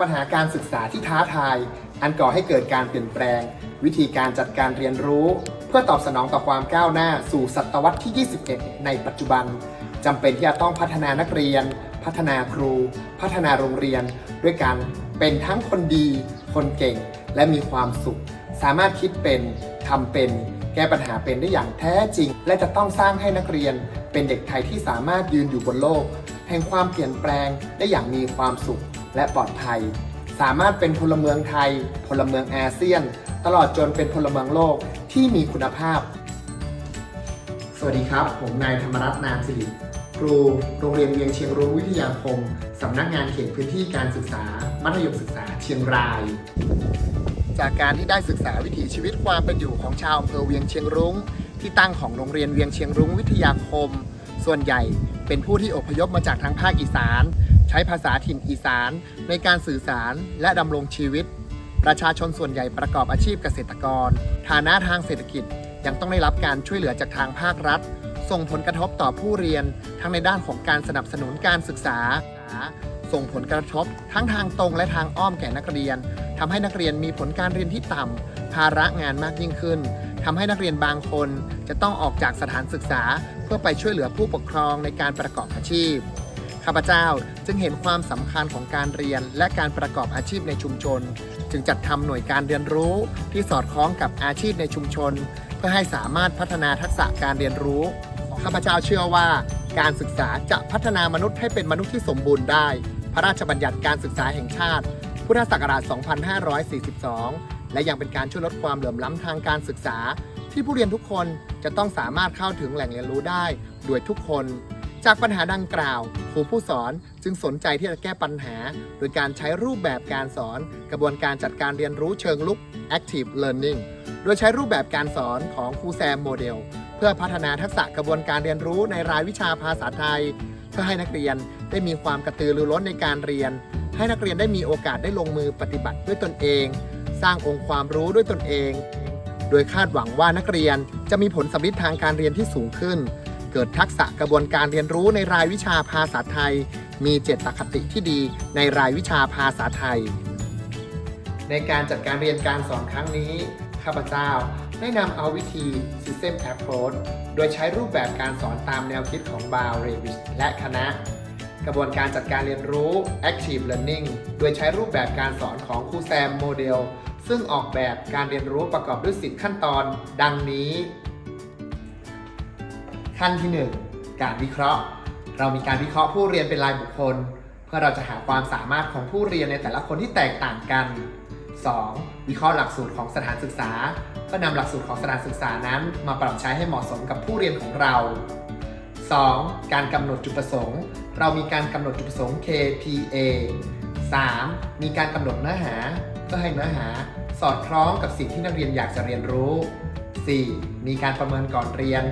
ปัญหาการศึกษาที่ท้าทาย อันก่อให้เกิดการเปลี่ยนแปลง วิธีการจัดการเรียนรู้ เพื่อตอบสนองต่อความก้าวหน้าสู่ศตวรรษที่ 21 ในปัจจุบันจำเป็นที่จะต้องพัฒนานักเรียน พัฒนาครู พัฒนาโรงเรียน ด้วยการเป็นทั้งคนดี คนเก่ง และมีความสุข สามารถคิดเป็นทำเป็น แก้ปัญหาเป็นได้อย่างแท้จริง และจะต้องสร้างให้นักเรียนเป็นเด็กไทยที่สามารถยืนอยู่บนโลก แห่งความเปลี่ยนแปลงได้อย่างมีความสุขและปลอดภัย สามารถเป็นพลเมืองไทย พลเมืองอาเซียน ตลอดจนเป็นพลเมืองโลกที่มีคุณภาพ สวัสดีครับ ผมนายธรรมรัตน์นามสิริครูโรงเรียนเวียงเชียงรุ้งวิทยาคม สำนักงานเขตพื้นที่การศึกษา มัธยมศึกษาเชียงราย จากการที่ได้ศึกษาวิถีชีวิตความเป็นอยู่ของชาวอำเภอเวียงเชียงรุ้งที่ตั้งของโรงเรียนเวียงเชียงรุ้งวิทยาคม ส่วนใหญ่ เป็นผู้ที่อพยพมาจากทางภาคอีสาน ใช้ภาษาถิ่นอีสาน ในการสื่อสารและดำรงชีวิต ประชาชนส่วนใหญ่ประกอบอาชีพเกษตรกร ฐานะทางเศรษฐกิจยังต้องได้รับการช่วยเหลือจากทางภาครัฐ ส่งผลกระทบต่อผู้เรียน ทั้งในด้านของการสนับสนุนการศึกษา ส่งผลกระทบทั้งทางตรงและทางอ้อมแก่นักเรียนทำให้นักเรียนมีผลการเรียนที่ต่ำภาระงานมากยิ่งขึ้น ทำให้นักเรียนบางคนจะต้องออกจากสถานศึกษา เพื่อไปช่วยเหลือผู้ปกครองในการประกอบอาชีพ ข้าพเจ้าจึงเห็นความสำคัญของการเรียนและการประกอบอาชีพในชุมชน จึงจัดทำหน่วยการเรียนรู้ที่สอดคล้องกับอาชีพในชุมชน เพื่อให้สามารถพัฒนาทักษะการเรียนรู้ข้าพเจ้าเชื่อว่า การศึกษาจะพัฒนามนุษย์ให้เป็นมนุษย์ที่สมบูรณ์ได้ พระราชบัญญัติการศึกษาแห่งชาติ พุทธศักราช 2542 และยังเป็นการช่วยลดความเหลื่อมล้ำทางการศึกษา ที่ผู้เรียนทุกคนจะต้องสามารถเข้าถึงแหล่งเรียนรู้ได้โดยทุกคน จากปัญหาดังกล่าวครูผู้สอนจึงสนใจที่จะแก้ปัญหา โดยการใช้รูปแบบการสอน กระบวนการจัดการเรียนรู้เชิงลุก active learning โดยใช้รูปแบบการสอนของครูแซมโมเดล เพื่อพัฒนาทักษะกระบวนการเรียนรู้ในรายวิชาภาษาไทย เพื่อให้นักเรียนได้มีความกระตือรือร้นในการเรียน ให้นักเรียนได้มีโอกาสได้ลงมือปฏิบัติด้วยตนเอง สร้างองค์ความรู้ด้วยตนเอง โดยคาดหวังว่านักเรียนจะมีผลสำลิดทางการเรียนที่สูงขึ้น เกิดทักษะกระบวนการเรียนรู้ในรายวิชาภาษาไทย มีเจตคติที่ดีในรายวิชาภาษาไทย ในการจัดการเรียนการสอนครั้งนี้ข้าพเจ้าได้นำเอาวิธี System Approach โดยใช้รูปแบบการสอนตามแนวคิดของบาวเรวิชและคณะ กระบวนการจัดการเรียนรู้ Active Learning โดยใช้รูปแบบการสอนของครูแซมโมเดล ซึ่งออกแบบการเรียนรู้ประกอบด้วย 10 ขั้นตอนดังนี้ ขั้นที่ 1 การวิเคราะห์ เรามีการวิเคราะห์ผู้เรียนเป็นรายบุคคล เพื่อเราจะหาความสามารถของผู้เรียนในแต่ละคนที่แตกต่างกัน 2. วิเคราะห์หลักสูตรของสถานศึกษาเพื่อนำหลักสูตรของสถานศึกษานั้น มาปรับใช้ให้เหมาะสมกับผู้เรียนของเรา 2. การกำหนดจุดประสงค์ เรามีการกำหนดจุดประสงค์ KPA 3. มีการกำหนดเนื้อหา เพื่อให้เนื้อหาสอดคล้องกับสิ่งที่นักเรียนอยากจะเรียนรู้ 4. มีการประเมินก่อนเรียน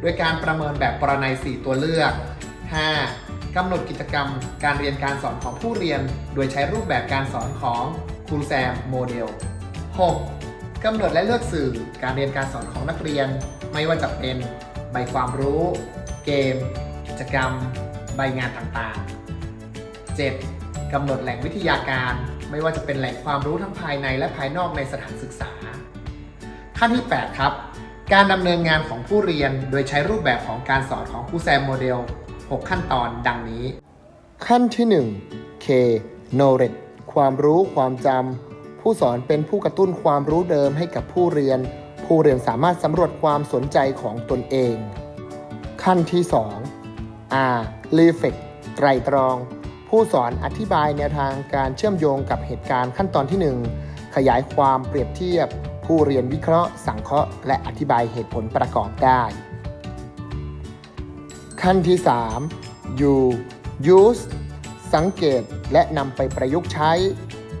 โดยการประเมินแบบปรนัย 4 ตัวเลือก 5. กำหนดกิจกรรม การเรียนการสอนของผู้เรียน โดยใช้รูปแบบการสอนของครูแซมโมเดล 6. กำหนดและเลือกสื่อการเรียนการสอนของนักเรียน ไม่ว่าจะเป็นใบความรู้ เกม กิจกรรม ใบงานต่างๆ 7. กำหนดแหล่งวิทยาการ ไม่ว่าจะเป็นแหล่งความรู้ทั้งภายในและภายนอกในสถานศึกษา ขั้นที่ 8 ครับ การดำเนินงานของผู้เรียนโดยใช้รูปแบบของการสอนของครูแซมโมเดล 6 ขั้นตอนดังนี้ ขั้นที่ 1 K knowledge ความรู้ความจำผู้สอนเป็นผู้กระตุ้นความรู้เดิมให้กับผู้เรียน ผู้เรียนสามารถสำรวจความสนใจของตนเอง ขั้นที่ 2 R reflect ไตรตรอง ผู้สอนอธิบายแนวทางการเชื่อมโยงกับเหตุการณ์ขั้นตอนที่ 1 ขยายความเปรียบเทียบ ผู้เรียนวิเคราะห์ สังเคราะห์ และอธิบายเหตุผลประกอบได้ ขั้นที่ 3 U use สังเกตและนำไปประยุกต์ใช้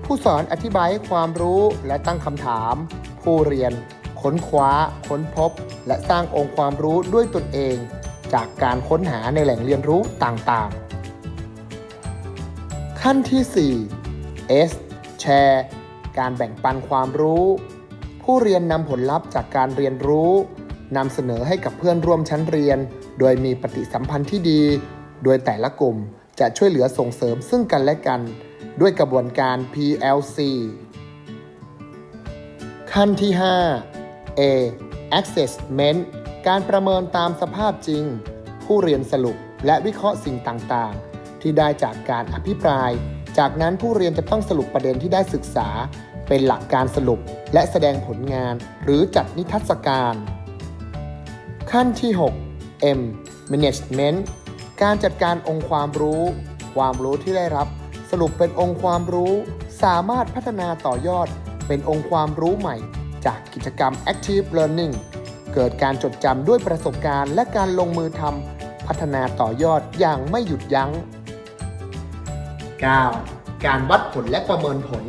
ผู้สอนอธิบายให้ความรู้และตั้งคำถาม ผู้เรียนค้นคว้า ค้นพบ และสร้างองค์ความรู้ด้วยตนเอง จากการค้นหาในแหล่งเรียนรู้ต่างๆ ขั้นที่ 4 S แชร์ การแบ่งปันความรู้ ผู้เรียนนำผลลัพธ์จากการเรียนรู้นำเสนอให้กับเพื่อนร่วมชั้นเรียน โดยมีปฏิสัมพันธ์ที่ดี โดยแต่ละกลุ่มจะช่วยเหลือส่งเสริมซึ่งกันและกัน ด้วยกระบวนการ PLC ขั้นที่ 5 A Assessment การประเมินตามสภาพจริง ผู้เรียนสรุปและวิเคราะห์สิ่งต่างๆ ที่ได้จากการอภิปราย จากนั้นผู้เรียนจะต้องสรุปประเด็นที่ได้ศึกษา เป็นหลักการสรุปและแสดงผลงานหรือจัดนิทรรศการ ขั้นที่ 6 M Management การจัดการองค์ความรู้ ความรู้ที่ได้รับ สรุปเป็นองค์ความรู้ สามารถพัฒนาต่อยอด เป็นองค์ความรู้ใหม่ จากกิจกรรม Active Learning เกิดการจดจำด้วยประสบการณ์และการลงมือทำพัฒนาต่อยอดอย่างไม่หยุดยัง้ง 9. การวัดผลและประเมินผล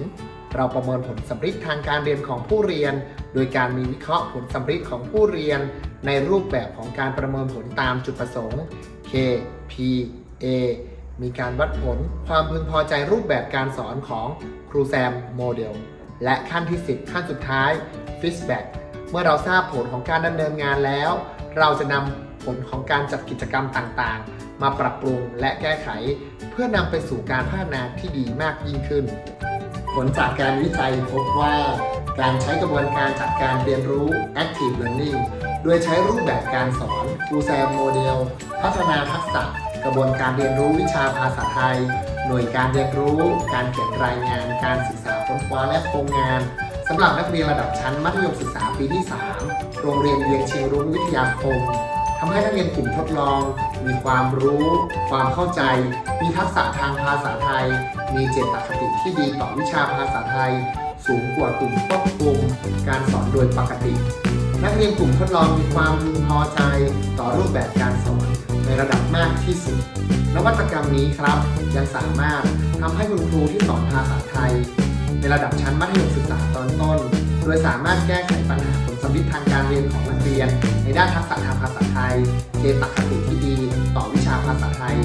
เราประเมินผลสำฤทธิ์ทางการเรียนของผู้เรียน โดยการมีวิเคราะห์ผลสำฤทธิ์ของผู้เรียน ในรูปแบบของการประเมินผลตามจุดประสงค์ K P A มีการวัดผลความพึงพอใจรูปแบบการสอนของครูแซมโมเดล และขั้นที่ 10 ขั้นสุดท้าย Feedback เมื่อเราทราบผลของการดำเนินงานแล้ว เราจะนำ ลของการจัดกิจกรรมต่างๆ มาปรับปรุงและแก้ไข เพื่อนำไปสู่การพัฒนาที่ดีมากยิ่งขึ้น ผลจากการวิจัยพบว่า การใช้กระบวนการจัดการเรียนรู้ Active Learning โดยใช้รูปแบบการสอนครูแซมโมเดล พัฒนาทักษะ กระบวนการเรียนรู้วิชาภาษาไทย หน่วยการเรียนรู้ การเขียนรายงาน การศึกษาค้นคว้าและโครงงานสำหรับนักเรียนระดับชั้นมัธยมศึกษาปีที่ 3 โรงเรียนเวียงเชียงรุ้งวิทยาคม ทำให้นักเรียนกลุ่มทดลอง มีความรู้ ความเข้าใจ มีทักษะทางภาษาไทย มีเจตคติที่ดีต่อวิชาภาษาไทย สูงกว่ากลุ่มควบคุมการสอนโดยปกติ นักเรียนกลุ่มทดลองมีความพึงพอใจต่อรูปแบบการสอนในระดับมากที่สุด นวัตกรรมนี้ครับยังสามารถทำให้คุณครูที่สอนภาษาไทย ในระดับชั้นมัธยมศึกษาตอนต้น โดยสามารถแก้ไขปัญหาผลสำลิดทาง เรียนของนักเรียน ในด้านทักษะทางภาษาไทยเจตคติที่ดี ต่อวิชาภาษาไทย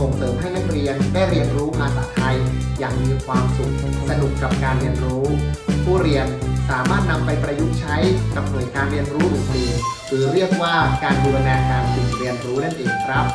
ส่งเสริมให้นักเรียนได้เรียนรู้ภาษาไทย อย่างมีความสุขสนุกกับการเรียนรู้ ผู้เรียนสามารถนำไปประยุกต์ใช้กับหน่วยการเรียนรู้อื่นๆหรือเรียกว่าการบูรณาการสิ่งเรียนรู้นั่นเองครับ